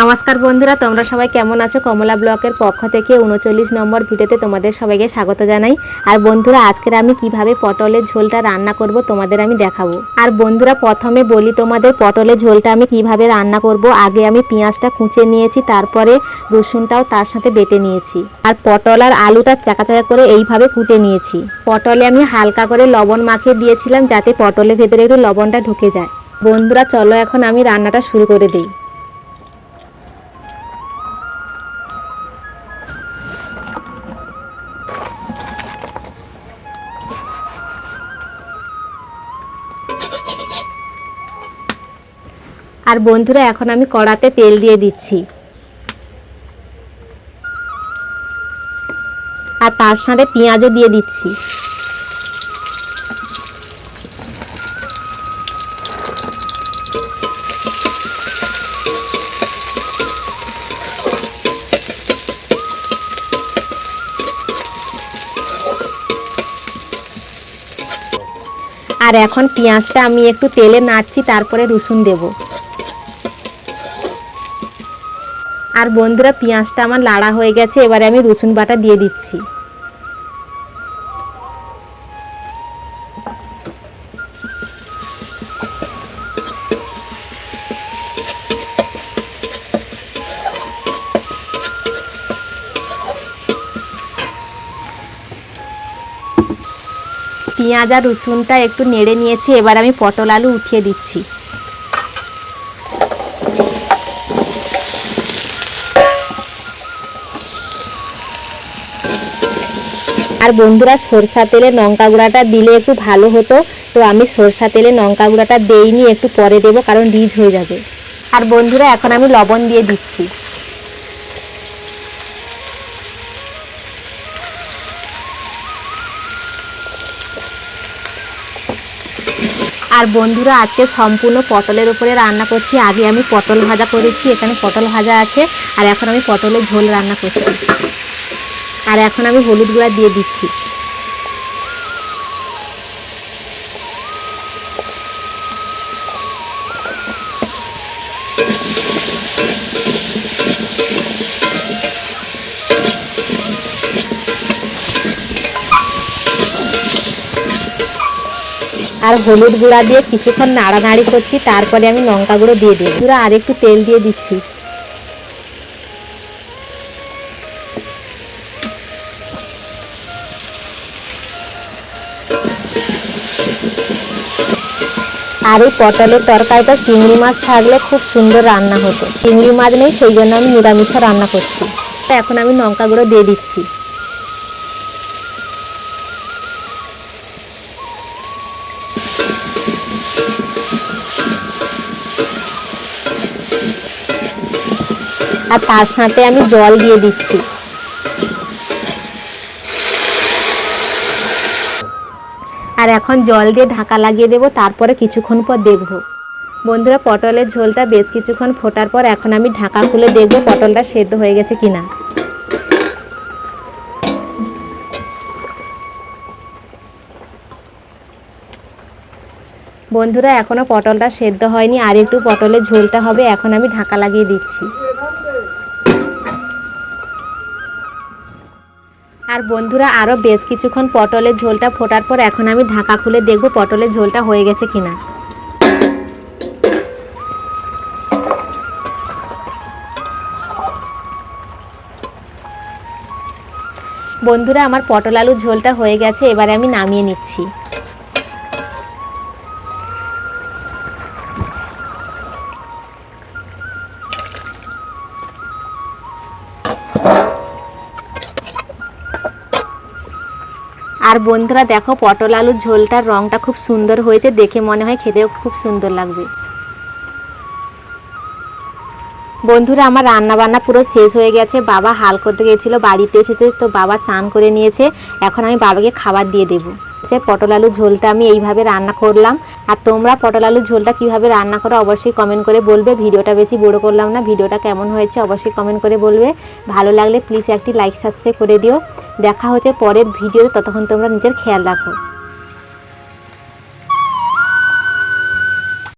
নমস্কার বন্ধুরা, তোমরা সবাই কেমন আছো? কমলা ব্লকের পক্ষ থেকে উনচল্লিশ নম্বর ভিডিওতে তোমাদের সবাইকে স্বাগত জানাই। আর বন্ধুরা, আজকের আমি কীভাবে পটলের ঝোলটা রান্না করব তোমাদের আমি দেখাবো। আর বন্ধুরা, প্রথমে বলি তোমাদের পটলের ঝোলটা আমি কীভাবে রান্না করব। আগে আমি পেঁয়াজটা কুচে নিয়েছি, তারপরে রসুনটাও তার সাথে বেটে নিয়েছি। আর পটল আর আলুটা চাকা চাকা করে এইভাবে কুটে নিয়েছি। পটলে আমি হালকা করে লবণ মাখিয়ে দিয়েছিলাম যাতে পটলের ভেতরে একটু লবণটা ঢুকে যায়। বন্ধুরা, চলো এখন আমি রান্নাটা শুরু করে দিই। আর বন্ধুরা, এখন আমি কড়াতে তেল দিয়ে দিচ্ছি। আর তার সাথে পেঁয়াজও দিয়ে দিচ্ছি। আর এখন পেঁয়াজটা আমি একটু তেলে নাড়ছি, তারপরে রসুন দেবো। আর বন্ধুরা, পেঁয়াজটা আমার লাড়া হয়ে গেছে, এবারে আমি রসুন বাটা দিয়ে দিচ্ছি। পেঁয়াজ আর রসুনটা একটু নেড়ে নিয়েছি, এবার আমি পটল আলু উঠিয়ে দিচ্ছি। আর বন্ধুরা সরষা তেলে লঙ্কা গুঁড়াটা দিলে একটু ভালো হতো। তো আমি সরষা তেলে লঙ্কা গুঁড়াটা দেইনি, একটু পরে দেবো, কারণ রিজ হয়ে যাবে। আর বন্ধুরা, এখন আমি লবণ দিয়ে দিচ্ছি। আর বন্ধুরা, আজকে সম্পূর্ণ পটলের উপরে রান্না করছি। আগে আমি পটল ভাজা করেছি, এখানে পটল ভাজা আছে, আর এখন আমি পটলের ঝোল রান্না করছি। আর এখন আমি হলুদ গুঁড়া দিয়ে দিচ্ছি। আর হলুদ গুঁড়া দিয়ে কিছুক্ষণ নাড়ানাড়ি করছি, তারপরে আমি লঙ্কা গুঁড়ো দিয়ে দিই পুরো আর একটু তেল দিয়ে দিচ্ছি। আর এই পটলের তরকারিটা চিংড়ি মাছ থাকলে খুব সুন্দর রান্না হতো। চিংড়ি মাছ নেই, সেই জন্য আমি নিরামিষা রান্না করছি। এখন আমি লঙ্কা গুঁড়ো দিয়ে দিচ্ছি। আর তার সাথে আমি জল দিয়ে দিচ্ছি। আর এখন জল দিয়ে ঢাকা লাগিয়ে দেবো, তারপরে কিছুক্ষণ পর দেখব। বন্ধুরা, পটলের ঝোলটা বেশ কিছুক্ষণ ফোটার পর এখন আমি ঢাকা খুলে দেখব পটলটা সেদ্ধ হয়ে গেছে কিনা। বন্ধুরা, এখনও পটলটা সেদ্ধ হয়নি, আর একটু পটলের ঝোলটা হবে, এখন আমি ঢাকা লাগিয়ে দিচ্ছি। আর বন্ধুরা আরও বেশ কিছুক্ষণ পটলের ঝোলটা ফোটার পর এখন আমি ঢাকা খুলে দেখব পটলের ঝোলটা হয়ে গেছে কিনা। বন্ধুরা, আমার পটল আলুর ঝোলটা হয়ে গেছে, এবারে আমি নামিয়ে নিচ্ছি। আর বন্ধুরা দেখো, পটল আলুর ঝোলটার রঙটা খুব সুন্দর হয়েছে, দেখে মনে হয় খেতেও খুব সুন্দর লাগবে। বন্ধুরা, আমার রান্না বান্না পুরো শেষ হয়ে গেছে। বাবা হাল করতে গেছিল, বাড়িতে এসেছে, তো বাবা চান করে নিয়েছে। এখন আমি বাবাকে খাবার দিয়ে দেবো। সে পটল আলুর ঝোলটা আমি এইভাবে রান্না করলাম। আর তোমরা পটল আলুর ঝোলটা কীভাবে রান্না করো অবশ্যই কমেন্ট করে বলবে। ভিডিওটা বেশি বড় করলাম না, ভিডিওটা কেমন হয়েছে অবশ্যই কমেন্ট করে বলবে। ভালো লাগলে প্লিজ একটি লাইক সাবস্ক্রাইব করে দিও। দেখা হচ্ছে পরের ভিডিওতে ততক্ষণ তোমরা নিজের খেয়াল রাখো।